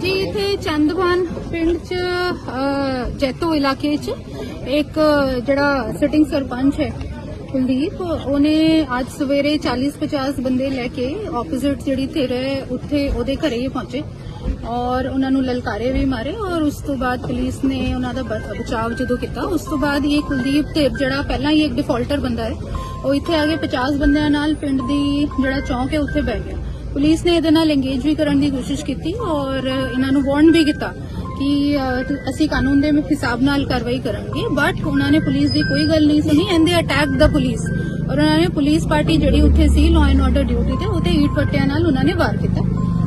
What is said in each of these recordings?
ਜੀ, ਇੱਥੇ ਚੰਦਵਾਨ ਪਿੰਡ ਚ ਜੈਤੋ ਇਲਾਕੇ ਚ ਇੱਕ, ਜਿਹੜਾ ਸਿਟਿੰਗ ਸਰਪੰਚ ਹੈ, ਕੁਲਦੀਪ, ਉਹਨੇ ਅੱਜ ਸਵੇਰੇ 40-50 ਬੰਦੇ ਲੈ ਕੇ ਆਪੋਜ਼ਿਟ ਜਿਹੜੀ ਧਿਰ ਹੈ ਉੱਥੇ ਉਹਦੇ ਘਰੇ ਹੀ ਪਹੁੰਚੇ ਔਰ ਉਹਨਾਂ ਨੂੰ ਲਲਕਾਰੇ ਵੀ ਮਾਰੇ ਔਰ ਉਸ ਤੋਂ ਬਾਅਦ ਪੁਲਿਸ ਨੇ ਉਹਨਾਂ ਦਾ ਬ- ਬਚਾਅ ਜਦੋਂ ਕੀਤਾ, ਉਸ ਤੋਂ ਬਾਅਦ ਇਹ ਕੁਲਦੀਪ ਧਿਰ ਜਿਹੜਾ ਪਹਿਲਾਂ ਹੀ ਇੱਕ ਡਿਫਾਲਟਰ ਬੰਦਾ ਹੈ, ਉਹ ਇੱਥੇ ਆ ਕੇ 50 ਬੰਦਿਆਂ ਨਾਲ ਪਿੰਡ ਦੀ ਜਿਹੜਾ ਚੌਂਕ ਹੈ, ਉੱਥੇ ਬਹਿ ਗਿਆ। ਪੁਲਿਸ ਨੇ ਇਹਦੇ ਨਾਲ ਇੰਗੇਜ ਵੀ ਕਰਨ ਦੀ ਕੋਸ਼ਿਸ਼ ਕੀਤੀ ਔਰ ਇਹਨਾਂ ਨੂੰ ਵਾਰਨ ਵੀ ਕੀਤਾ ਕਿ ਅਸੀਂ ਕਾਨੂੰਨ ਦੇ ਹਿਸਾਬ ਨਾਲ ਕਾਰਵਾਈ ਕਰਾਂਗੇ ਬਟ ਉਹਨਾਂ ਨੇ ਪੁਲਿਸ ਦੀ ਕੋਈ ਗੱਲ ਨਹੀਂ ਸੁਣੀ ਐਂਡ ਦੇ ਅਟੈਕ ਦਾ ਪੁਲਿਸ ਔਰ ਉਹਨਾਂ ਨੇ ਪੁਲਿਸ ਪਾਰਟੀ ਜਿਹੜੀ ਉੱਥੇ ਸੀ ਲਾਅ ਐਂਡ ਆਰਡਰ ਡਿਊਟੀ ਤੇ ਉਹਤੇ ਈਟ ਪੱਟਿਆਂ ਨਾਲ ਉਹਨਾਂ ਨੇ ਵਾਰ ਕੀਤਾ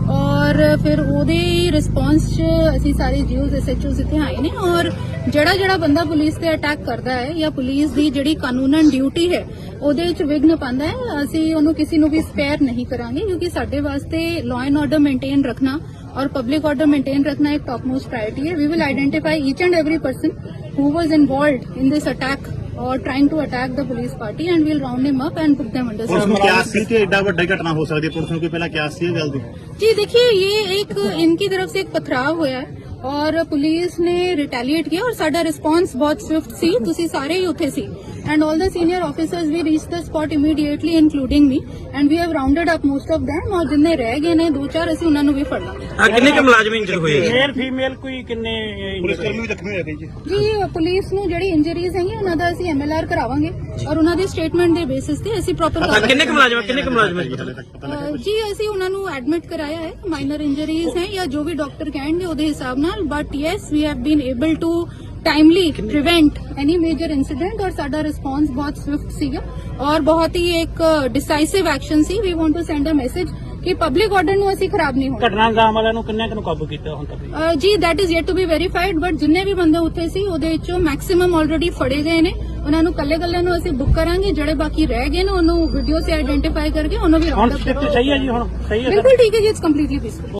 ਔਰ ਫਿਰ ਉਹਦੇ ਰਿਸਪੌਂਸ 'ਚ ਅਸੀਂ ਸਾਰੇ ਜੀਓਜ਼ ਐਸਐਚਓਜ਼ ਇੱਥੇ ਆਏ ਨੇ ਔਰ ਜਿਹੜਾ ਜਿਹੜਾ ਬੰਦਾ ਪੁਲਿਸ ਤੇ ਅਟੈਕ ਕਰਦਾ ਹੈ ਜਾਂ ਪੁਲਿਸ ਦੀ ਜਿਹੜੀ ਕਾਨੂੰਨਨ ਡਿਊਟੀ ਹੈ ਉਹਦੇ ਵਿੱਚ ਵਿਘਨ ਪਾਉਂਦਾ ਹੈ ਅਸੀਂ ਉਹਨੂੰ ਕਿਸੇ ਨੂੰ ਵੀ ਸਪੇਅਰ ਨਹੀਂ ਕਰਾਂਗੇ ਕਿਉਂਕਿ ਸਾਡੇ ਵਾਸਤੇ ਲਾਅ ਐਂਡ ਆਰਡਰ ਮੇਨਟੇਨ ਰੱਖਣਾ ਔਰ ਪਬਲਿਕ ਆਰਡਰ ਮੇਨਟੇਨ ਰੱਖਣਾ ਇੱਕ ਟਾਪ ਮੋਸਟ ਪ੍ਰਾਇੋਰਟੀ ਹੈ we will identify each and every person who was involved in this attack or trying to attack the police party and we'll round him up and put them under police ਨੂੰ surveillance. ਕਿਆਸ ਸੀ ਕਿ ਐਡਾ ਵੱਡਾ ਘਟਨਾ ਹੋ ਸਕਦੀ ਹੈ police ਨੂੰ ਕੋਈ ਪਹਿਲਾਂ ਕਿਆਸ ਸੀ ਇਹ ਗੱਲ ਦੀ जी देखिए ये एक इनकी तरफ से एक पथराव होया है ਔਰ ਪੁਲਿਸ ਨੇ ਰਿਟੈਲੀਏਟ ਕੀਤਾ ਔਰ ਸਾਡਾ ਰਿਸਪੌਂਸ ਬਹੁਤ ਸਵਿਫਟ ਸੀ ਤੁਸੀਂ ਸਾਰੇ ਹੀ ਉੱਥੇ ਸੀ And 올 the senior officers we reach the spot immediately including me and we have rounded up most of them. ਔਰ ਜਿੰਨੇ ਰਹਿ ਗਏ ਨੇ ਦੋ ਚਾਰ ਅਸੀਂ ਉਹਨਾਂ ਨੂੰ ਵੀ ਫੜ ਲਾਂਗੇ ਆ ਕਿੰਨੇ ਕੁ ਮੁਲਾਜ਼ਮ ਇੰਜਰ ਹੋਏ ਆ? ਮੇਲ ਫੀਮੇਲ ਕੋਈ ਕਿੰਨੇ ਪੁਲਿਸ ਕਰਮੀ ਵੀ ਜ਼ਖਮੀ ਹੋਏ ਜੀ ਜੀ ਪੁਲਿਸ ਨੂੰ ਜਿਹੜੀ ਇੰਜਰੀਜ਼ ਹੈਗੀਆਂ ਉਹਨਾਂ ਦਾ ਅਸੀਂ ਐਮਐਲਆਰ ਕਰਾਵਾਂਗੇ ਔਰ ਉਹਨਾਂ ਦੇ ਸਟੇਟਮੈਂਟ ਦੇ ਬੇਸਿਸ ਤੇ ਅਸੀਂ ਪ੍ਰੋਪਰ ਆ ਕਿੰਨੇ ਕੁ ਮੁਲਾਜ਼ਮ? ਕਿੰਨੇ ਕੁ ਮੁਲਾਜ਼ਮ ਪਤਾ ਅਹ ਜੀ ਅਸੀਂ ਉਹਨਾਂ ਨੂੰ ਐਡਮਿਟ ਕਰਾਇਆ ਹੈ ਮਾਈਨਰ ਇੰਜਰੀਜ਼ ਹੈ ਜਾਂ ਜੋ ਵੀ ਡਾਕਟਰ ਕਹਿਣਗੇ ਉਹਦੇ ਹਿਸਾਬ ਨਾਲ but yes we have been able to timely prevent any major incident ਔਰ ਸਾਡਾ ਰਿਸਪੌਂਸ ਬਹੁਤ ਸਵਿਫਟ ਸੀਗਾ ਔਰ ਬਹੁਤ ਹੀ ਇੱਕ decisive action C we want to send a message ਕਿ ਪਬਲਿਕ ਆਰਡਰ ਨੂੰ ਅਸੀਂ ਖਰਾਬ ਨਹੀਂ ਹੋਣਾ ਘਟਨਾ ਅੰਜਾਮ ਵਾਲਿਆਂ ਨੂੰ ਕਿੰਨੇ ਕੁ ਨੂੰ ਕਾਬੂ ਕੀਤਾ ਹੁਣ ਤੱਕ? ਜੀ that is yet to be verified but ਜਿੰਨੇ ਵੀ ਬੰਦੇ ਉੱਥੇ ਸੀ ਉਹਦੇ ਵਿੱਚੋਂ ਮੈਕਸਿਮਮ ਆਲਰੇਡੀ ਫੜੇ ਗਏ ਨੇ। ਉਹਨਾਂ ਨੂੰ ਕੱਲੇ-ਕੱਲੇ ਨੂੰ ਅਸੀਂ ਬੁੱਕ ਕਰਾਂਗੇ ਜਿਹੜੇ ਬਾਕੀ ਰਹਿ ਗਏ ਨੇ ਉਹਨੂੰ ਵੀਡੀਓ ਸੇ ਆਈਡੈਂਟੀਫਾਈ ਕਰਕੇ ਉਹਨੂੰ ਵੀ ਰਾਉਂਡ ਅਪ ਸਹੀ ਹੈ ਜੀ ਹੁਣ? ਸਹੀ ਹੈ ਬਿਲਕੁਲ ਠੀਕ ਹੈ ਜੀ it's completely peaceful